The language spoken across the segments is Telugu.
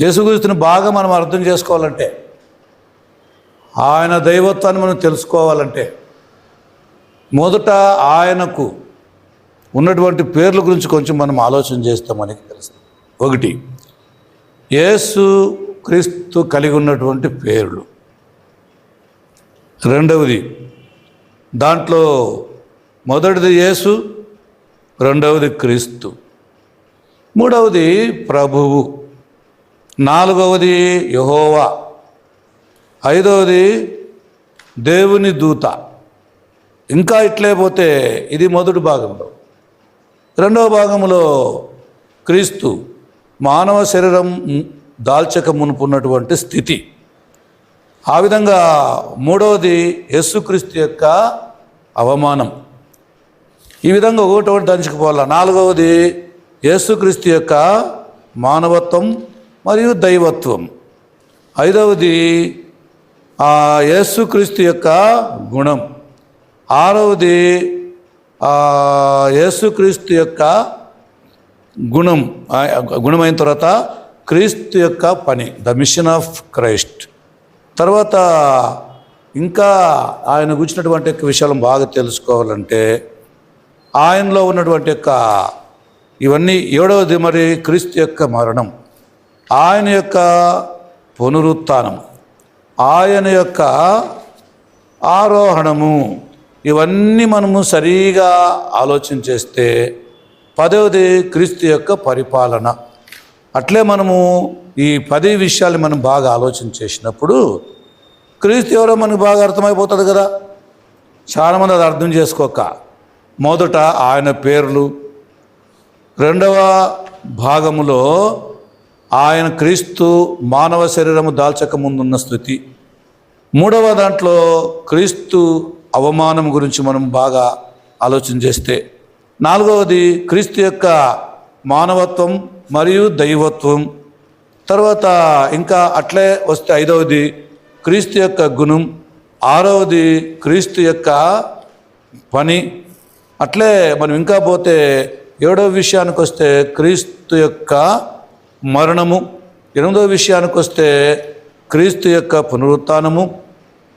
యేసుక్రీస్తుని బాగా మనం అర్థం చేసుకోవాలంటే ఆయన దైవత్వాన్ని మనం తెలుసుకోవాలంటే మొదట ఆయనకు ఉన్నటువంటి పేర్ల గురించి కొంచెం మనం ఆలోచన చేస్తే మనకి తెలుస్తుంది. ఒకటి యేసు క్రీస్తు కలిగి ఉన్నటువంటి పేర్లు. రెండవది దాంట్లో మొదటిది యేసు రెండవది క్రీస్తు. మూడవది ప్రభువు. నాలుగవది యహోవా. ఐదవది దేవుని దూత. ఇంకా ఇట్లే పోతే ఇది మొదటి భాగంలో. రెండవ భాగంలో క్రీస్తు మానవ శరీరం దాల్చక మునుపున్నటువంటి స్థితి. ఆ విధంగా మూడవది యేసుక్రీస్తు యొక్క అవమానం. ఈ విధంగా ఒకటి ఒకటి దంచుకుపోవాల నాలుగవది యేసుక్రీస్తు యొక్క మానవత్వం మరియు దైవత్వం. ఐదవది ఆ యేసుక్రీస్తు యొక్క గుణం. ఆరవది ఆ యేసుక్రీస్తు యొక్క గుణం గుణమైన తర్వాత క్రీస్తు యొక్క పని ద మిషన్ ఆఫ్ క్రైస్ట్. తర్వాత ఇంకా ఆయన గురించినటువంటి యొక్క విషయాలను బాగా తెలుసుకోవాలంటే ఆయనలో ఉన్నటువంటి యొక్క ఇవన్నీ ఏడవది మరి క్రీస్తు యొక్క మరణం. ఆయన యొక్క పునరుత్థానం ఆయన యొక్క ఆరోహణము ఇవన్నీ మనము సరిగా ఆలోచన చేస్తే పదవది క్రీస్తు యొక్క పరిపాలన. అట్లే మనము ఈ పది విషయాలు మనం బాగా ఆలోచన చేసినప్పుడు క్రీస్తు ఎవరో మనకు బాగా అర్థమైపోతుంది కదా. చాలామంది అది అర్థం చేసుకోక. మొదట ఆయన పేర్లు రెండవ భాగములో ఆయన క్రీస్తు మానవ శరీరము దాల్చక ముందున్న స్థుతి. మూడవ దాంట్లో క్రీస్తు అవమానం గురించి మనం బాగా ఆలోచన చేస్తే నాలుగవది క్రీస్తు యొక్క మానవత్వం మరియు దైవత్వం. తర్వాత ఇంకా అట్లే వస్తే ఐదవది క్రీస్తు యొక్క గుణం. ఆరవది క్రీస్తు యొక్క పని. అట్లే మనం ఇంకా పోతే ఏడవ విషయానికి వస్తే క్రీస్తు యొక్క మరణము. ఎనిమిదవ విషయానికి వస్తే క్రీస్తు యొక్క పునరుత్నము.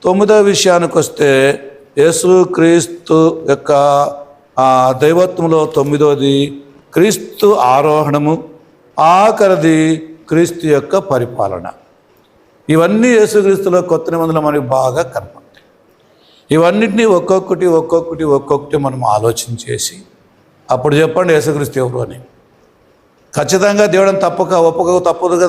తొమ్మిదవ విషయానికి వస్తే యేసు క్రీస్తు యొక్క దైవత్వంలో తొమ్మిదవది క్రీస్తు ఆరోహణము. ఆఖరిది క్రీస్తు యొక్క పరిపాలన. ఇవన్నీ యేసుక్రీస్తులో కొత్త నిబంధనలు మనకి బాగా కనపడతాయి. ఇవన్నిటినీ ఒక్కొక్కటి ఒక్కొక్కటి ఒక్కొక్కటి మనం ఆలోచన చేసి అప్పుడు చెప్పండి యేసుక్రీస్తు ఎవరు అని. ఖచ్చితంగా దేవుడిని తప్పక ఒప్పక తప్పదు కదా.